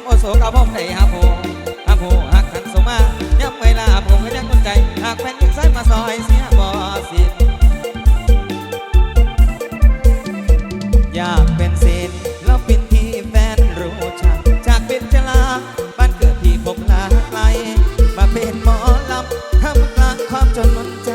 ำโอโศกับผมได้หาโพหาโฮฮักขันสมาย้ำเวลาผมก็ยังต้นใจ หากแฟนยิงใส่มาซอยเสียบอสิทอยากเป็นศิลป์แล้วปิดที่แฟนรู้จักจากเป็นจลาบ้านเกิดที่ผมลาไกลมาเป็นหมอลำทำกลางความจนล้นใจ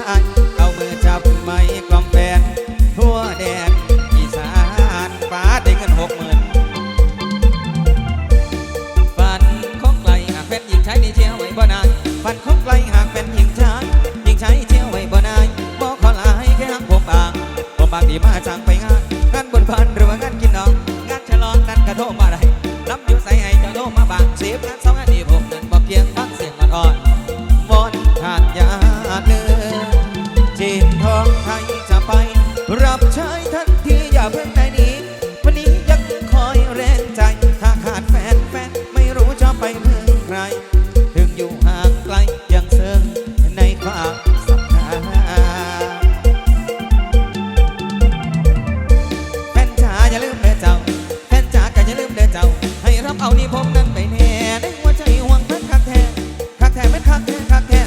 บางดีมาจังไปงาน งานบนพันหรือว่างานกินน้อง งานฉลองนั้นกระโทมาได้รับอยู่ใส่ไอ้เจ้โลมาบางเสียบงานสองงันดีผมนั้นบอกเพียงฟังเสียงอ่อนๆบนหาดยาเนื้อจีนทองไทยจะไป รับใช้ทันทีอย่าเพิ่ง เอานี่ผมนั้นไปแน่ได้หัวใจห่วงเพิ่นคักแท้คักแท้เป็นคักแท้คักแท้